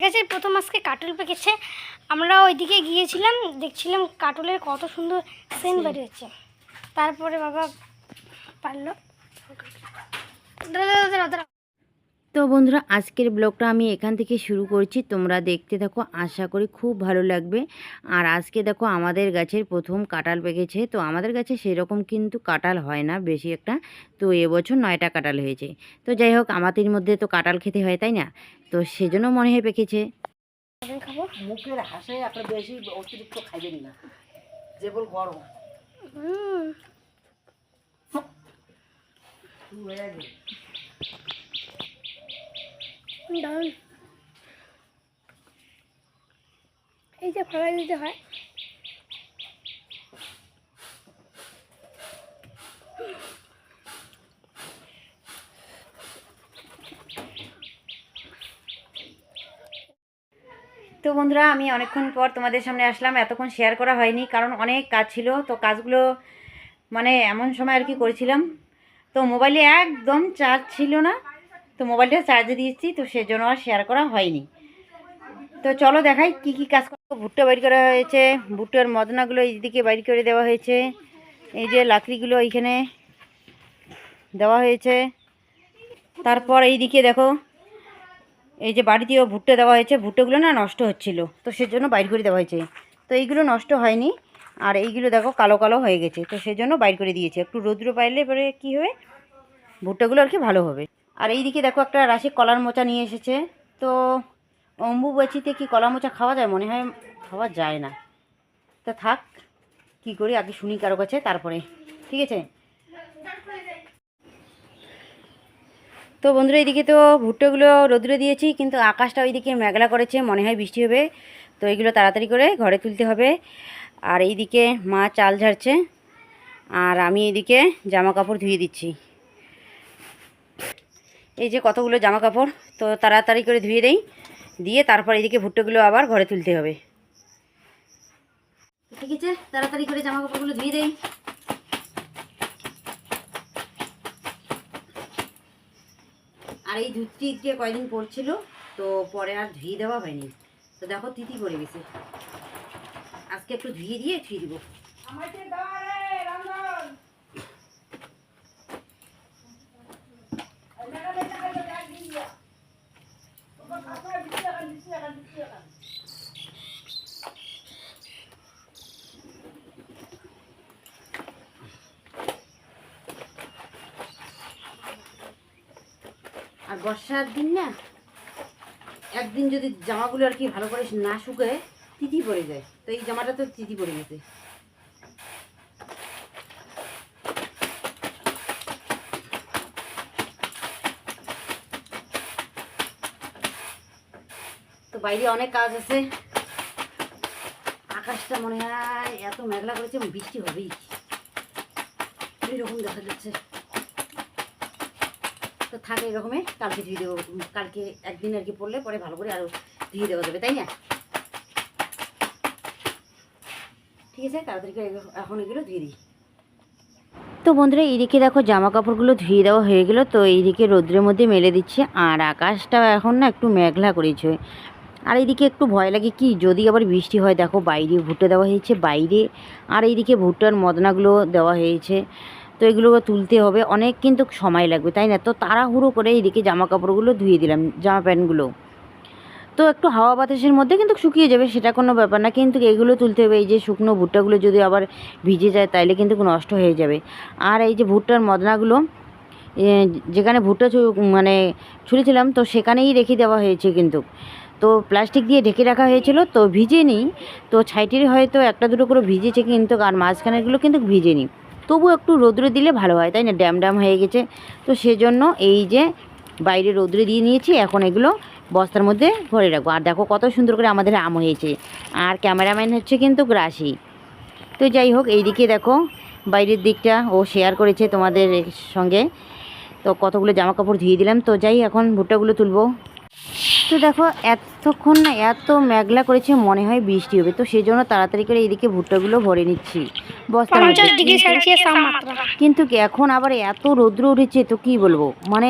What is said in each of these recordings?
গাছের প্রথম আজকে কাটুল পেকেছে। আমরা ওইদিকে গিয়েছিলাম দেখছিলাম কাটুলের কত সুন্দর সেন বেরিয়েছে। তারপরে বাবা পারল। দাদা দাদা দাদা দাদা। তো বন্ধুরা আজকের ব্লগটা আমি এখান থেকে শুরু করছি। তোমরা দেখতে থাকো আশা করি খুব ভালো লাগবে। আর আজকে দেখো আমাদের গাছের প্রথম কাঁঠাল পেকেছে তো আমাদের গাছে সেরকম কিন্তু কাঁঠাল হয় না বেশি একটা। তো এবছর নয়টা কাঁঠাল হয়েছে। তো যাই হোক আমাদের মধ্যে তো কাঁঠাল খেতে হয় তাই না? তো সেজন্য মনে হয় পেকেছে। মুখের হাসে আপনার বেশি অতিরিক্ত খাইবেন না। যেবল গরম। হুম। এই যে ফলাই দিতে হয়। তো বন্ধুরা, আমি অনেকক্ষণ পর তোমাদের সামনে আসলাম। এতক্ষণ শেয়ার করা হয়নি, কারণ অনেক কাজ ছিল। তো কাজগুলো মানে এমন সময় আর কি করেছিলাম। তো মোবাইলে একদম চার্জ ছিল না। তো মোবাইলটা চার্জে দিয়েছি, তো সেজন্য আর শেয়ার করা হয়নি। তো চলো দেখাই কি কি কাজ ভুট্টা বাইর করা হয়েছে, ভুট্টার মদনাগুলো এইদিকে বাইর করে দেওয়া হয়েছে। এই যে লাকড়িগুলো এইখানে দেওয়া হয়েছে। তারপর এইদিকে দেখো, এই যে বাড়িতেও ভুট্টা দেওয়া হয়েছে, ভুট্টাগুলো না নষ্ট হচ্ছিল, তো সেজন্য বাইর করে দেওয়া হয়েছে। তো এইগুলো নষ্ট হয়নি, আর এইগুলো দেখো কালো কালো হয়ে গেছে, তো সেজন্য বাইর করে দিয়েছে। একটু রৌদ্র পাইলে পরে কী হবে? ভুট্টাগুলো আর কি ভালো হবে। আর এইদিকে দেখো একটা রাশি কলার মোচা নিয়ে এসেছে। তো অম্বুবাচিতে কি কলা মোচা খাওয়া যায়? মনে হয় খাওয়া যায় না। তা থাক, কি করি আগে শুনি কারও কাছে, তারপরে। ঠিক আছে? তো বন্ধুরা, এইদিকে তো ভুট্টাগুলো রোদ্রে দিয়েছি, কিন্তু আকাশটা ওইদিকে মেঘলা করেছে, মনে হয় বৃষ্টি হবে। তো এইগুলো তাড়াতাড়ি করে ঘরে তুলতে হবে। আর এইদিকে মা চাল ঝাড়ছে, আর আমি এইদিকে জামা কাপড় ধুয়ে দিচ্ছি। এই যে কতগুলো জামা কাপড় তো তাড়াতাড়ি করে ধুয়ে দেই। দিয়ে তারপর এদিকে ভুট্টাগুলো আবার ঘরে তুলতে হবে। ঠিক আছে তাড়াতাড়ি করে জামা কাপড়গুলো ধুয়ে দেই। আর এই ধুতিকে কয়দিন পড়ছিল তো পরে আর ধুয়ে দেওয়া হয়নি। তো দেখো তিতি পড়ে গেছে। আজকে একটু ধুয়ে দিয়ে ধুয়ে দিব। আর বর্ষার দিন না, একদিন যদি জামাগুলো আর কি ভালো করে না শুকায় তিতি পড়ে যায়। তো এই জামাটা তো তিতি পড়ে গেছে। তো বাইরে অনেক কাজ আছে। আকাশটা মনে হয় এত মেঘলা করেছে, বৃষ্টি হবেই। এরকম দেখা যাচ্ছে? তো থাকে এরকমে কালকে ধুয়ে দেবো কালকে একদিন আর কি পড়লে পরে ভালো করে আরও ধুয়ে দেওয়া যাবে, তাই না? ঠিক আছে, তাড়াতাড়ি এখন এগুলো ধুয়ে দিই। তো বন্ধুরা, এইদিকে দেখো জামা কাপড়গুলো ধুয়ে দেওয়া হয়ে গেল, তো এইদিকে রোদ্রের মধ্যে মেলে দিচ্ছে, আর আকাশটা এখন না একটু মেঘলা করেছে। আর এইদিকে একটু ভয় লাগে কি, যদি আবার বৃষ্টি হয়, দেখো বাইরে ভুট্টা দেওয়া হয়েছে বাইরে, আর এইদিকে ভুট্টার মদনাগুলো দেওয়া হয়েছে। তো এগুলো তুলতে হবে। অনেক কিন্তু সময় লাগবে, তাই না? তো তাড়াহুড়ো করে এইদিকে জামা কাপড়গুলো ধুয়ে দিলাম, জামা প্যান্টগুলো। তো একটু হাওয়া বাতাসের মধ্যে কিন্তু শুকিয়ে যাবে, সেটা কোনো ব্যাপার না। কিন্তু এগুলো তুলতে হবে, এই যে শুকনো ভুট্টাগুলো যদি আবার ভিজে যায়, তাইলে কিন্তু নষ্ট হয়ে যাবে। আর এই যে ভুট্টার মদনাগুলো যেখানে ভুট্টা মানে ছুঁড়েছিলাম, তো সেখানেই রেখে দেওয়া হয়েছে কিন্তু। তো প্লাস্টিক দিয়ে ঢেকে রাখা হয়েছিল, তো ভিজে ভিজেনি। তো ছাইটির হয়তো একটা দুটো করে ভিজেছে কিন্তু, আর মাঝখানেরগুলো কিন্তু ভিজেনি। তবু একটু রোদ্রে দিলে ভালো হয়, তাই না? ড্যাম ড্যাম হয়ে গেছে। তো সেজন্য এই যে বাইরে রোদ্রে দিয়ে নিয়েছি, এখন এগুলো বস্তার মধ্যে ভরে রাখব। আর দেখো কত সুন্দর করে আমাদের আম হয়েছে। আর ক্যামেরাম্যান হচ্ছে কিন্তু গ্রাসি। তো যাই হোক, এইদিকে দেখো বাইরের দিকটা ও শেয়ার করেছে তোমাদের সঙ্গে। তো কতগুলো জামা কাপড় ধুয়ে দিলাম। তো যাই, এখন ভুট্টাগুলো তুলবো। তো দেখো এতক্ষণ না এত মেঘলা করেছে মনে হয় বৃষ্টি হবে। তো সেই জন্য তাড়াতাড়ি করে এইদিকে ভুট্টাগুলো ভরে নিচ্ছি। বস্তার তাপমাত্রা। কিন্তু এখন আবার এত রৌদ্র উঠেছে তো কি বলব? মানে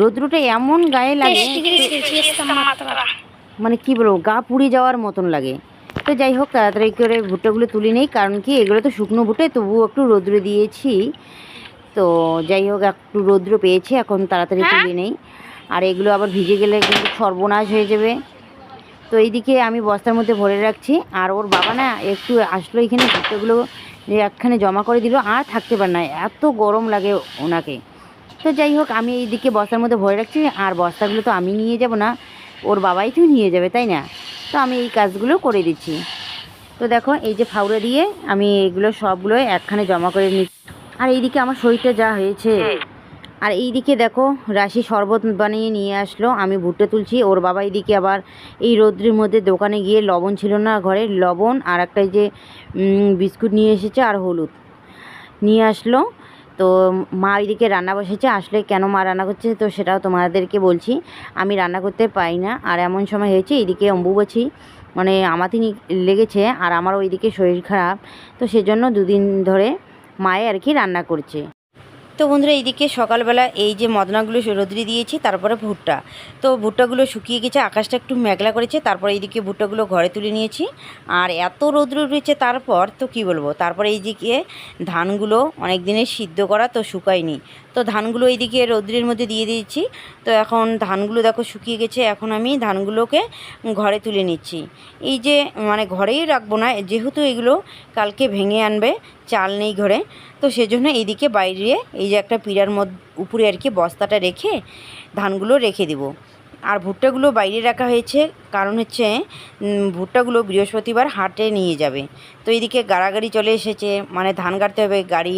রৌদ্রটা এমন গায়ে লাগে মানে কি বলব গা পুড়ে যাওয়ার মতন লাগে। তো যাই হোক তাড়াতাড়ি করে ভুট্টাগুলো তুলে নেই কারণ কি এগুলো তো শুকনো ভুট্টে তবুও একটু রৌদ্রে দিয়েছি। তো যাই হোক একটু রৌদ্র পেয়েছি এখন তাড়াতাড়ি হ্যাঁ? তুলে নেই। আর এগুলো আবার ভিজে গেলে কিন্তু সর্বনাশ হয়ে যাবে। তো এইদিকে আমি বস্তার মধ্যে ভরে রাখছি। আর ওর বাবা না একটু আসলো এখানে ভুট্টাগুলো একখানে জমা করে দিল, আর থাকতে পারে না। এত গরম লাগে ওনাকে। তো যাই হোক, আমি এইদিকে বস্তার মধ্যে ভরে রাখছি। আর বস্তাগুলো তো আমি নিয়ে যাব না, ওর বাবাই তো নিয়ে যাবে, তাই না? তো আমি এই কাজগুলো করে দিচ্ছি। তো দেখো, এই যে ফাউড়া দিয়ে আমি এগুলো সবগুলো একখানে জমা করে নিচ্ছি। আর এইদিকে আমার শরীরটা যা হয়েছে আর এই দিকে দেখো, রাশি শরবত বানিয়ে নিয়ে আসলো। আমি ভুট্টা তুলছি, ওর বাবা এইদিকে আবার এই রৌদ্রের মধ্যে দোকানে গিয়ে লবণ ছিল না ঘরে, লবণ আর একটা যে বিস্কুট নিয়ে এসেছে আর হলুদ নিয়ে আসলো। তো মা এইদিকে রান্না বসেছে, আসলে কেন মা রান্না করছে তো সেটাও তোমাদেরকে বলছি। আমি রান্না করতে পারি না আর এমন সময় হয়েছে এইদিকে অম্বুবাছি মানে আমাতে লেগেছে আর আমার ওইদিকে শরীর খারাপ। তো সেজন্য দুদিন ধরে মায়ে আর কি রান্না করছে। তো বন্ধুরা, এইদিকে সকালবেলা এই যে মদনাগুলো রোদ্রি দিয়েছি, তারপরে ভুট্টা। তো ভুট্টাগুলো শুকিয়ে গেছে, আকাশটা একটু মেঘলা করেছে, তারপর এইদিকে ভুট্টাগুলো ঘরে তুলে নিয়েছি। আর এত রৌদ্র রয়েছে তারপর, তো কি বলব? তারপরে এইদিকে ধানগুলো অনেক দিনের সিদ্ধ করা তো শুকায়নি। তো ধানগুলো এইদিকে রৌদ্রের মধ্যে দিয়ে দিয়েছি। তো এখন ধানগুলো দেখো শুকিয়ে গেছে, এখন আমি ধানগুলোকে ঘরে তুলে নিচ্ছি। এই যে মানে ঘরেই রাখব না, যেহেতু এগুলো কালকে ভেঙে আনবে, চাল নেই ঘরে, তো সেজন্য এইদিকে বাইরে এই যে একটা পিড়ার মধ্যে, উপরে আর কি বস্তাটা রেখে ধানগুলো রেখে দিব। আর ভুট্টাগুলো বাইরে রাখা হয়েছে। কারণ হচ্ছে ভুট্টাগুলো বৃহস্পতিবার হাটে নিয়ে যাবে। তো এইদিকে গাড়াগাড়ি চলে এসেছে। মানে ধান কাটতে হবে, গাড়ি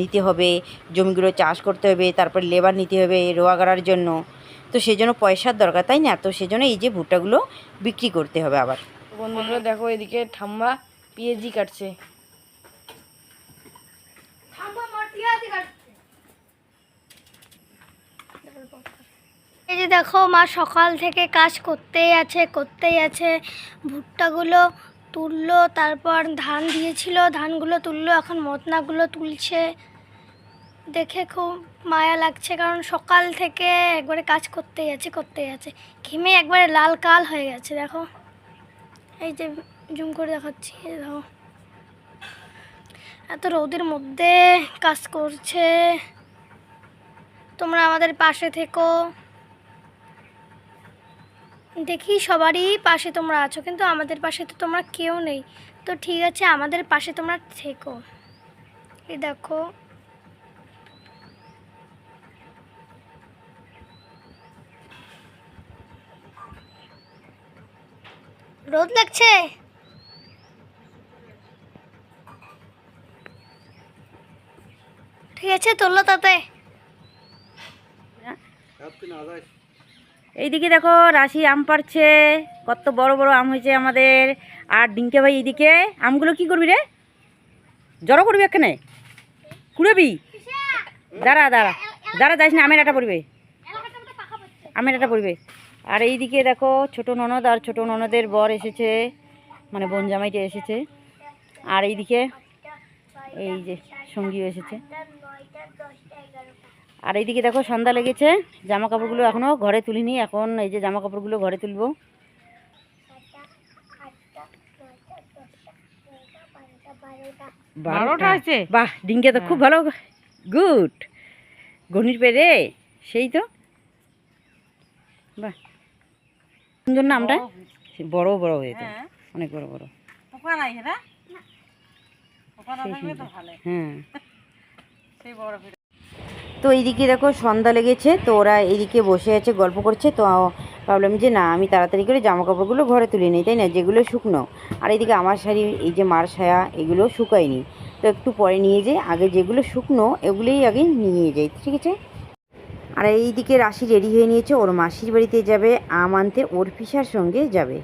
নিতে হবে, জমিগুলো চাষ করতে হবে, তারপর লেবার নিতে হবে রোয়া গাড়ার জন্য। তো সেজন্য পয়সার দরকার, তাই না? তো সেজন্য এই যে ভুট্টাগুলো বিক্রি করতে হবে আবার। বন্ধুরা, দেখো এদিকে ঠাম্মা পিএজি কাটছে। এই যে দেখো, মা সকাল থেকে কাজ করতেই আছে করতেই আছে। ভুট্টাগুলো তুললো, তারপর ধান দিয়েছিল, ধানগুলো তুললো, এখন মতনাগুলো তুলছে। দেখে খুব মায়া লাগছে, কারণ সকাল থেকে একবারে কাজ করতেই আছে করতেই আছে। ঘেমে একবারে লাল কাল হয়ে গেছে, দেখো। এই যে জুম করে দেখাচ্ছি দেখো। এত রোদের মধ্যে কাজ করছে। তোমরা আমাদের পাশে থেকো। দেখি সবারই পাশে তোমরা আছো কিন্তু আমাদের পাশে তো তোমরা কেউ নেই। তো ঠিক আছে আমাদের পাশে তোমরা থেকো। এই দেখো। রোদ লাগছে? ঠিক আছে তোলো তাতে। এইদিকে দেখো রাশি আম পাড়ছে, কত বড় বড় আম হয়েছে আমাদের। আর ডিঙ্কে ভাই এইদিকে, আমগুলো কি করবি রে? জড়ো করবি এখানে? কুড়াবি? দাঁড়া দাঁড়া। দাঁড়া যাইস না, আমের আটা পড়বে। আমের আটা পড়বে। আর এইদিকে দেখো ছোট ননদ আর ছোট ননদের বর এসেছে মানে বোন জামাইটা এসেছে। আর এইদিকে এই যে সঙ্গীও এসেছে। আর এইদিকে দেখো সন্ধ্যা লেগেছে জামা কাপড়গুলো এখনও ঘরে তুলিনি এখন এই যে জামা কাপড়গুলো ঘরে তুলবো। বারোটা? আছে বাহ ডিঙ্কে তো খুব ভালো। গুড। গণিত পেরে সেই তো। বাহ। সুন্দর নামটা বড় বড় হয়েছে অনেক বড় বড়। হ্যাঁ তো এইদিকে দেখো সন্ধ্যা লেগেছে তো ওরা এইদিকে বসে আছে গল্প করছে। তো ভাবলাম যে না আমি তাড়াতাড়ি করে জামা কাপড়গুলো ঘরে তুলে নিই তাই না? যেগুলো শুকনো। আর এইদিকে আমার শাড়ি এই যে মার সায়া এগুলো শুকায়নি। তো একটু পরে নিয়ে যাই আগে যেগুলো শুকনো এগুলোই আগে নিয়ে যাই ঠিক আছে? আর এইদিকে রাশি রেডি হয়ে নিয়েছে ওর মাসির বাড়িতে যাবে আম আনতে ওর পিসার সঙ্গে যাবে।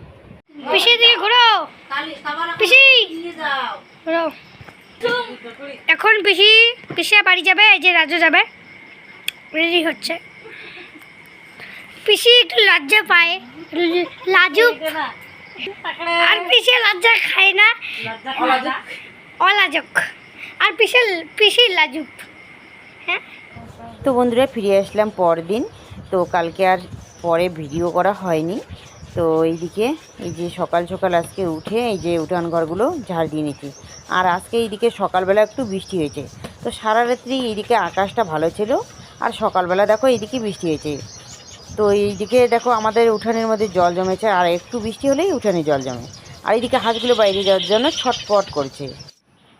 এখন পিসি পিসিয়া বাড়ি যাবে এই যে রাজু যাবে। রেডি হচ্ছে। পিসি একটু লজ্জা পায়। লাজুক। আর পিসে লজ্জা খায় না। অলাজক। আর পিসে, পিসি লাজুক। হ্যাঁ? তো বন্ধুরা, ফিরে আসলাম পরদিন। তো কালকে আর পরে ভিডিও করা হয়নি। তো এইদিকে, এই যে সকাল সকাল আজকে উঠে এই যে উঠান ঘরগুলো ঝাড় দিয়ে নিচ্ছি আর আজকে এইদিকে সকালবেলা একটু বৃষ্টি হয়েছে। তো সারা রাত্রি এইদিকে আকাশটা ভালো ছিল। আর সকালবেলা দেখো এইদিকে বৃষ্টি হয়েছে। তো এইদিকে দেখো আমাদের উঠানের মধ্যে জল জমেছে, আর একটু বৃষ্টি হলেই উঠানে জল জমে। আর এইদিকে হাঁসগুলো বাইরে যাওয়ার জন্য ছটপট করছে।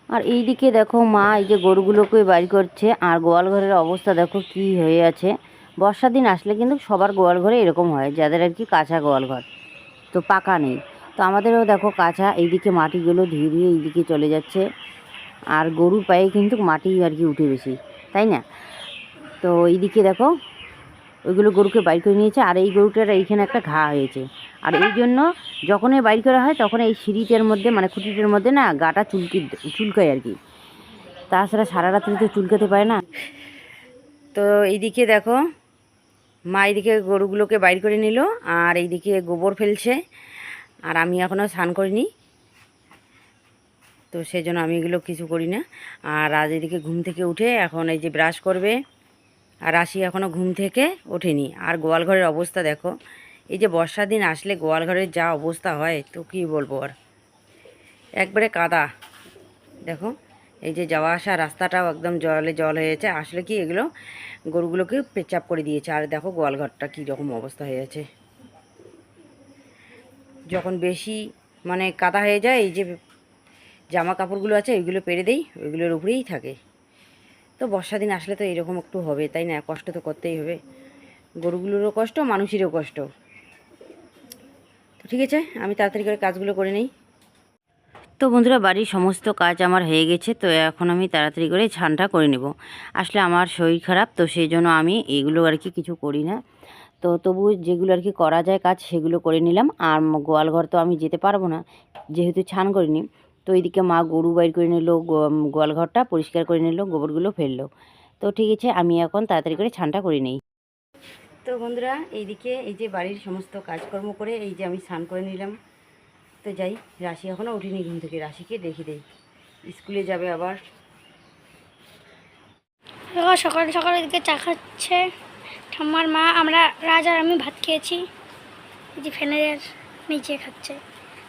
আর এইদিকে দেখো মা, এই যে গরুগুলোকে বাড়ি করছে, আর গোয়াল ঘরের অবস্থা দেখো কি হয়ে আছে। বর্ষার দিন আসলে কিন্তু সবার গোয়াল ঘরে এরকম হয়, যাদের আর কি কাঁচা গোয়াল ঘর তো পাকা নেই। তো আমাদেরও দেখো কাঁচা, এইদিকে মাটিগুলো ধীরে ধীরে এইদিকে চলে যাচ্ছে। আর গরুর পায়ে কিন্তু মাটি আর কি উঠে বেশি, তাই না? তো এইদিকে দেখো, ওইগুলো গরুকে বাইর করে নিয়েছে, আর এই গরুটার এইখানে একটা ঘা হয়েছে। আর এই জন্য যখনই বাইর করা হয়, তখন এই সিঁড়িটার মধ্যে মানে খুঁটিটার মধ্যে না গাটা চুলকি, চুলকায় আর কি। তাছাড়া সারা রাত্রি তো চুলকাতে পারে না। তো এইদিকে দেখো, মা এইদিকে গরুগুলোকে বাইর করে নিল, আর এইদিকে গোবর ফেলছে, আর আমি এখনও স্নান করিনি। তো সেই জন্য আমি এগুলো কিছু করি না। আর আজ এদিকে ঘুম থেকে উঠে এখন এই যে ব্রাশ করবে আর রাশি এখনও ঘুম থেকে ওঠেনি। আর গোয়াল ঘরের অবস্থা দেখো। এই যে বর্ষার দিন আসলে গোয়াল ঘরের যা অবস্থা হয়, তো কী বলব আর? একবারে কাদা। দেখো, এই যে যাওয়া আসা রাস্তাটাও একদম জলে জল হয়েছে। আসলে কি এগুলো গরুগুলোকে পেচাপ করে দিয়েছে। আর দেখো গোয়াল ঘরটা কী রকম অবস্থা হয়েছে যখন বেশি মানে কাদা হয়ে যায়, এই যে জামা কাপড়গুলো আছে, ওইগুলো পেরে দেই, ওইগুলোর উপরেই থাকে। তো বর্ষা দিন আসলে তো এরকম একটু হবে, তাই না? কষ্ট তো করতেই হবে। গরুগুলোরও কষ্ট, মানুষেরও কষ্ট। তো ঠিক আছে, আমি তাড়াতাড়ি করে কাজগুলো করে নিই। তো বন্ধুরা, বাড়ির সমস্ত কাজ আমার হয়ে গেছে, তো এখন আমি তাড়াতাড়ি করে ছানটা করে নেব। আসলে আমার শরীর খারাপ, তো সেই জন্য আমি এগুলো আর কি কিছু করি না। তো তবু যেগুলো আর কি করা যায় কাজ, সেগুলো করে নিলাম। আর ম- গোয়াল ঘর তো আমি যেতে পারব না, যেহেতু ছান করিনি। তো এইদিকে মা গরু বাইর করে নিল গোয়াল ঘরটা পরিষ্কার করে নিল গোবরগুলো ফেলল। তো ঠিক আছে আমি এখন তাড়াতাড়ি করে ছানটা করে নিই। তো বন্ধুরা এইদিকে এই যে বাড়ির সমস্ত কাজকর্ম করে এই যে আমি স্নান করে নিলাম। তো যাই রাশি এখনও উঠিনি ঘুম থেকে। রাশিকে দেখে দেই। স্কুলে যাবে আবার। সকাল সকাল এদিকে চা খাচ্ছে। ঠাম্মার মা আমরা রাজ আর আমি ভাত খেয়েছি। এই যে ফ্যানের নিচে খাচ্ছে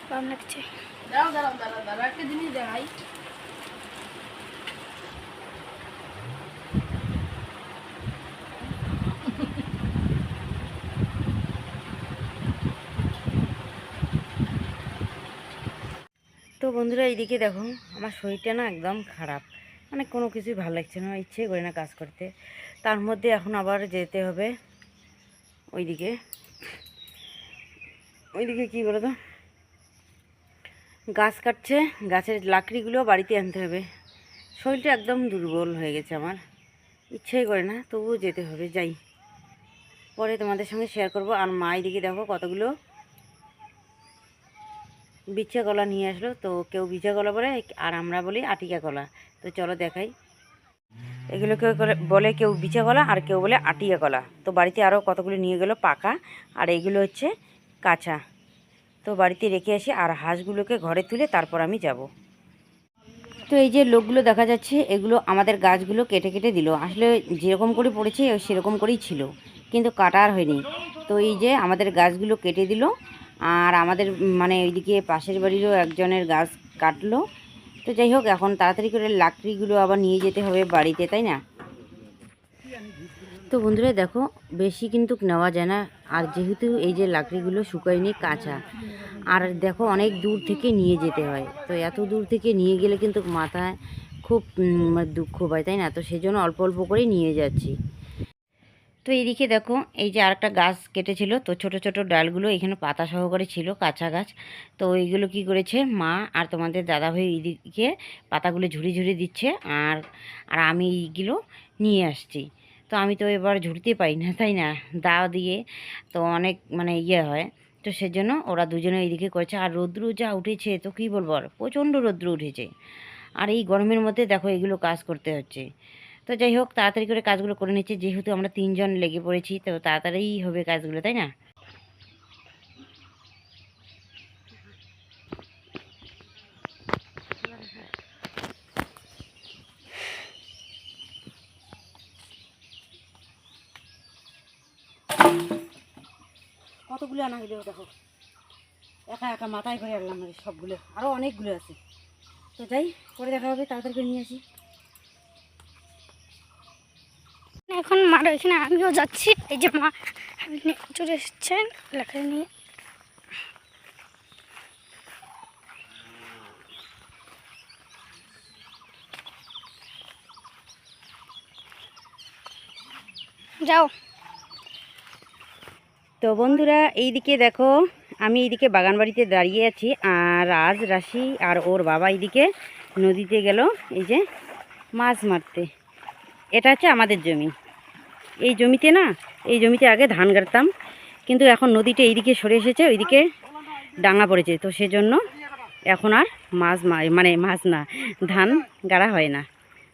গরম লাগছে। তো বন্ধুরা, এইদিকে দেখো, আমার শরীরটা না একদম খারাপ। মানে কোনো কিছুই ভালো লাগছে না, ইচ্ছে করে না কাজ করতে। তার মধ্যে এখন আবার যেতে হবে। ওইদিকে। ওইদিকে কী বলো তো গাছ কাটছে, গাছের লাকড়িগুলো বাড়িতে আনতে হবে। শরীরটা একদম দুর্বল হয়ে গেছে আমার। ইচ্ছেই করে না, তবুও যেতে হবে, যাই। পরে তোমাদের সঙ্গে শেয়ার করব। আর মা এদিকে দেখো কতগুলো বিচ্ছা কলা নিয়ে আসলো। তো কেউ বিছা কলা বলে, আর আমরা বলি আটিকা কলা। তো চলো দেখাই। এগুলো কেউ বলে কেউ বিছা কলা, আর কেউ বলে আটিয়া কলা। তো বাড়িতে আরও কতগুলো নিয়ে গেলো পাকা। আর এগুলো হচ্ছে কাঁচা। তো বাড়িতে রেখে আসি আর হাঁসগুলোকে ঘরে তুলে তারপর আমি যাব। তো এই যে লোকগুলো দেখা যাচ্ছে, এগুলো আমাদের গাছগুলো কেটে কেটে দিল। আসলে যেরকম করে পড়েছে, সেরকম করেই ছিল। কিন্তু কাটা আর হয়নি। তো এই যে আমাদের গাছগুলো কেটে দিল আর আমাদের মানে ওইদিকে পাশের বাড়িরও একজনের গাছ কাটলো। তো যাই হোক, এখন তাড়াতাড়ি করে লাকড়িগুলো আবার নিয়ে যেতে হবে বাড়িতে, তাই না? তো বন্ধুরা দেখো, বেশি কিন্তু নেওয়া যায় না। আর যেহেতু এই যে লাকড়িগুলো শুকায়নি কাঁচা, আর দেখো অনেক দূর থেকে নিয়ে যেতে হয়। তো এত দূর থেকে নিয়ে গেলে কিন্তু মাথায় খুব মানে দুঃখ পায়, তাই না? তো সেই জন্য অল্প অল্প করেই নিয়ে যাচ্ছি। তো এইদিকে দেখো, এই যে আরেকটা গাছ কেটেছিল, তো ছোট ছোট ডালগুলো এখানে পাতা সহকারে ছিল, কাঁচা গাছ। তো এইগুলো কি করেছে মা আর তোমাদের দাদাভাই এইদিকে পাতাগুলো ঝুড়ি ঝুড়ি দিচ্ছে, আর আর আমি এইগুলো নিয়ে আসছি। তো আমি তো এবার ঝুড়তে পাই না, তাই না? দা দিয়ে তো অনেক মানে ইয়ে হয়। তো সেজন্য ওরা দুজনে এইদিকে করেছে। আর রৌদ্র যা উঠেছে, তো কী বলব আর? প্রচণ্ড রৌদ্র উঠেছে। আর এই গরমের মধ্যে দেখো এগুলো কাজ করতে হচ্ছে। তো যাই হোক, তাড়াতাড়ি করে কাজগুলো করে নিচ্ছে। যেহেতু আমরা তিনজন লেগে পড়েছি, তো তাড়াতাড়িই হবে কাজগুলো, তাই না? কতগুলো আনা হইল দেখো। একা একা মাথায় করে আনলাম আর সবগুলো। আরও অনেকগুলো আছে। তো যাই করে দেখা হবে, তাড়াতাড়ি করে নিয়ে আসি। এখন মার এখানে আমিও যাচ্ছি। এই যে মা চলে এসেছেন, লেখা নিয়ে। যাও। তো বন্ধুরা, এইদিকে দেখো, আমি এইদিকে বাগান বাড়িতে দাঁড়িয়ে আছি, আর রাজ, রাশি, আর ওর বাবা এইদিকে নদীতে গেল, এই যে মাছ মারতে। এটা হচ্ছে আমাদের জমি। এই জমিতে না, এই জমিতে আগে ধান গাড়তাম, কিন্তু এখন নদীটা এইদিকে সরে এসেছে, ওইদিকে ডাঙা পড়েছে, তো সেজন্য এখন আর মাছ মানে মাছ না, ধান গাড়া হয় না।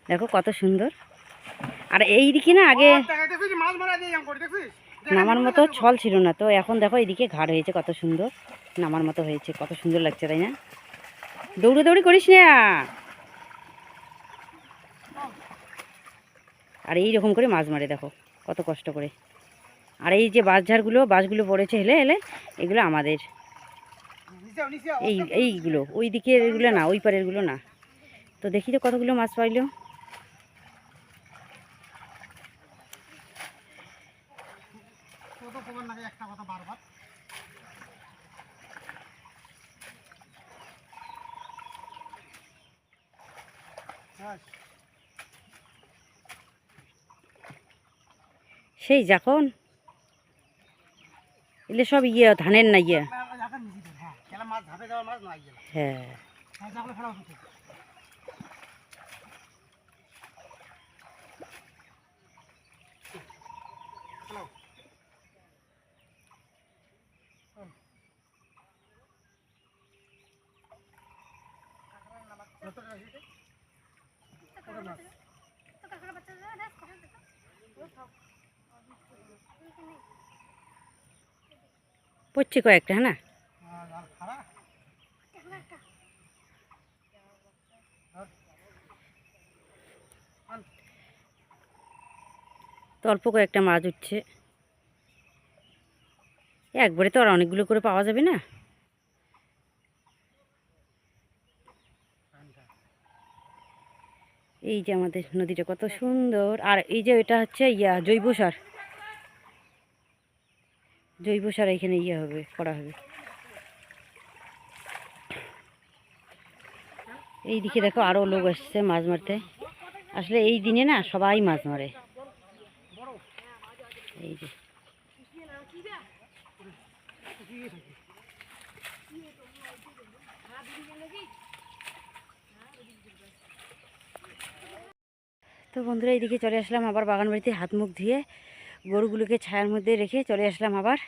দেখো কত সুন্দর। আর এইদিকে না, আগে নামার মতো ছল ছিল না। তো এখন দেখো এদিকে ঘাট হয়েছে কত সুন্দর। নামার মতো হয়েছে, কত সুন্দর লাগছে, তাই না? দৌড়ে দৌড়ি করিস না। আর এই রকম করে মাছ মারে, দেখো, কত কষ্ট করে। আর এই যে বাঁশঝাড়গুলো বাঁশগুলো পড়েছে, হেলে হেলে, এগুলো আমাদের। এই, এইগুলো, ওই দিকের এগুলো না, ওই পারেরগুলো না। তো দেখি তো কতগুলো মাছ পাইলো। সেই যখন? এলে সব ইয়ে ধানের না ইয়ে? হ্যাঁ পড়ছে কয়েকটা হ্যাঁ না? তো অল্প কয়েকটা মাছ উঠছে। একবারে তো আর অনেকগুলো করে পাওয়া যাবে না। এই যে আমাদের নদীটা কত সুন্দর। আর এই যে এটা হচ্ছে ইয়া জৈব সার। জৈব সার এখানে ইয়ে হবে, করা হবে। এই দিকে দেখো আরও লোক আসছে মাছ মারতে। আসলে এই দিনে না সবাই মাছ মারে। এই যে। তো বন্ধুরা, এইদিকে চলে আসলাম আবার বাগান বাড়িতে হাত মুখ ধুয়ে। গরুগুলোকে ছায়ার মধ্যে রেখে চলে আসলাম আবার।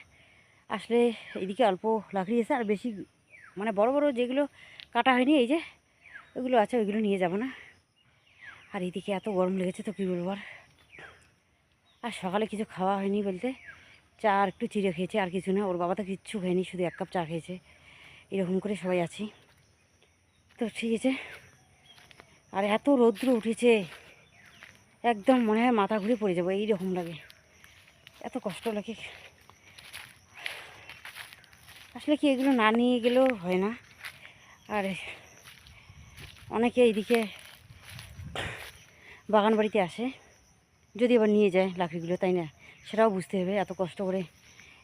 আসলে এদিকে অল্প লাকড়ি আছে, আর বেশি মানে বড় বড় যেগুলো কাটা হয়নি, এই যে ওগুলো আছে, ওইগুলো নিয়ে যাব না। আর এদিকে এত গরম লেগেছে তো, কী বলব আর। আর সকালে কিছু খাওয়া হয়নি বলতে, চা আর একটু চিড়ে খেয়েছে, আর কিছু না, ওর বাবা তো কিচ্ছু খায়নি, শুধু এক কাপ চা খেয়েছে। এরকম করে সবাই আছি। তো ঠিক আছে। আর এত রৌদ্র উঠেছে, একদম মনে হয় মাথা ঘুরে পড়ে যাব, এইরকম লাগে। এত কষ্ট লাগে। আসলে কি এগুলো না নিয়ে গেলেও হয় না। আর অনেকে এইদিকে বাগান বাড়িতে আসে, যদি আবার নিয়ে যায় লাকড়িগুলো তাই না? সেটাও বুঝতে হবে, এত কষ্ট করে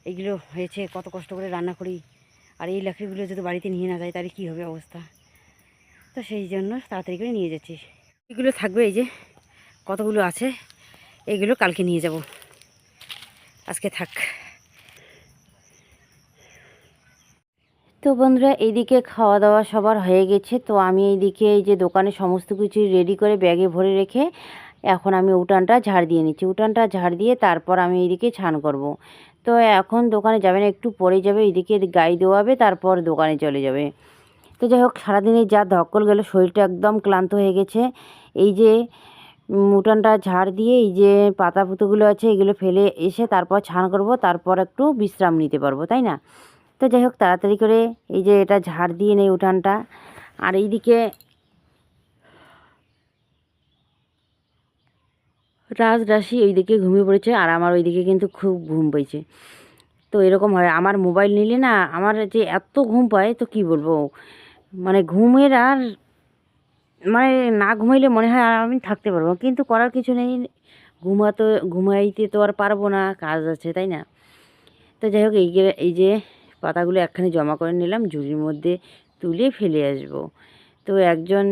এইগুলো হয়েছে, কত কষ্ট করে রান্না করি। আর এই লাকড়িগুলো যদি বাড়িতে নিয়ে না যায়, তাহলে কী হবে অবস্থা? তো সেই জন্য তাড়াতাড়ি করে নিয়ে যাচ্ছি। এগুলো থাকবে এই যে, কতগুলো আছে, এগুলো কালকে নিয়ে যাব। আজকে থাক। তো বন্ধুরা, এইদিকে খাওয়া দাওয়া সবার হয়ে গেছে। তো আমি এইদিকে এই যে দোকানে সমস্ত কিছু রেডি করে ব্যাগে ভরে রেখে এখন আমি উঠানটা ঝাড় দিয়ে নিচ্ছি। উঠানটা ঝাড় দিয়ে তারপর আমি এইদিকে ছান করব। তো এখন দোকানে যাবে না, একটু পরে যাবে, এইদিকে গাই দেওয়াবে তারপর দোকানে চলে যাবে। তো যাই হোক সারাদিনে যা ধকল গেল, শরীরটা একদম ক্লান্ত হয়ে গেছে। এই যে উঠানটা ঝাড় দিয়ে এই যে পাতা পুতোগুলো আছে, এগুলো ফেলে এসে তারপর ছান করব, তারপর একটু বিশ্রাম নিতে পারব, তাই না? তো যাই হোক, তাড়াতাড়ি করে এই যে এটা ঝাড় দিয়ে নেই উঠানটা। আর এইদিকে রাজ রাশি ওইদিকে ঘুমিয়ে পড়েছে, আর আমার ওইদিকে কিন্তু খুব ঘুম পেয়েছে তো এরকম হয়, আমার মোবাইল নিলে না, আমার যে এত ঘুম পায়, তো কি বলব? মানে ঘুমের আর মানে না ঘুমাইলে মনে হয় আর আমি থাকতে পারব কিন্তু করার কিছু নেই। ঘুমাতে ঘুমাইতে তো আর পারব না কাজ আছে তাই না? তো যাই হোক এই এই যে পাতাগুলো একখানে জমা করে নিলাম ঝুড়ির মধ্যে তুলে ফেলে আসব। তো একজন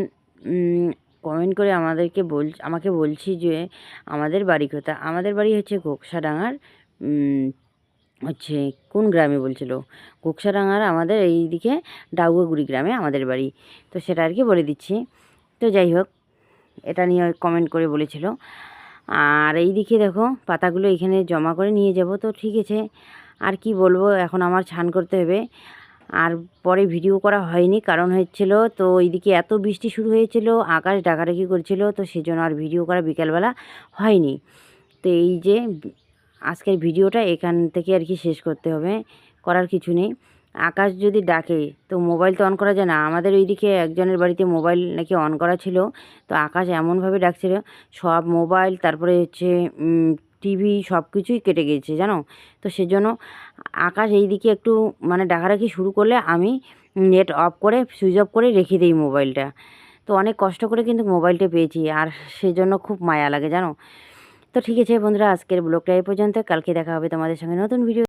কমেন্ট করে আমাদেরকে বল আমাকে বলছি যে আমাদের বাড়ি কোথা আমাদের বাড়ি হচ্ছে ঘোকসাডাঙ্গার উম, হচ্ছে কোন গ্রামে বলছিল? ঘোকসাডাঙ্গার আমাদের এই দিকে ডাউয়াগুড়ি গ্রামে আমাদের বাড়ি। তো সেটা আর কি বলে দিচ্ছি। তো যাই হোক, এটা নিয়ে কমেন্ট করে বলেছিল। আর এই দিকে দেখো, পাতাগুলো এখানে জমা করে নিয়ে যাব, তো ঠিক আছে। আর কি বলব, এখন আমার ছান করতে হবে। আর পরে ভিডিও করা হয়নি, কারণ হচ্ছিল তো এইদিকে এত বৃষ্টি শুরু হয়েছিল, আকাশ ডাকাডাকি করছিল, তো সেজন্য আর ভিডিও করা বিকালবেলা হয়নি। তো এই যে, আজকের ভিডিওটা এখান থেকে আর কি শেষ করতে হবে, করার কিছু নেই। আকাশ যদি ডাকে, তো মোবাইল তো অন করা যায় না। আমাদের ওইদিকে একজনের বাড়িতে মোবাইল নাকি অন করা ছিল, তো আকাশ এমনভাবে ডাকছিল সব মোবাইল, তারপরে হচ্ছে টিভি সব কিছুই কেটে গেছে, জানো? তো সেজন্য আকাশ এই দিকে একটু মানে ডাকাডাকি শুরু করলে আমি নেট অফ করে সুইচ অফ করে রেখে দিই মোবাইলটা। তো অনেক কষ্ট করে কিন্তু মোবাইলটা পেয়েছি, আর সেজন্য খুব মায়া লাগে, জানো? তো ঠিক আছে বন্ধুরা, আজকের ব্লগটা এই পর্যন্ত। কালকে দেখা হবে তোমাদের সঙ্গে নতুন ভিডিও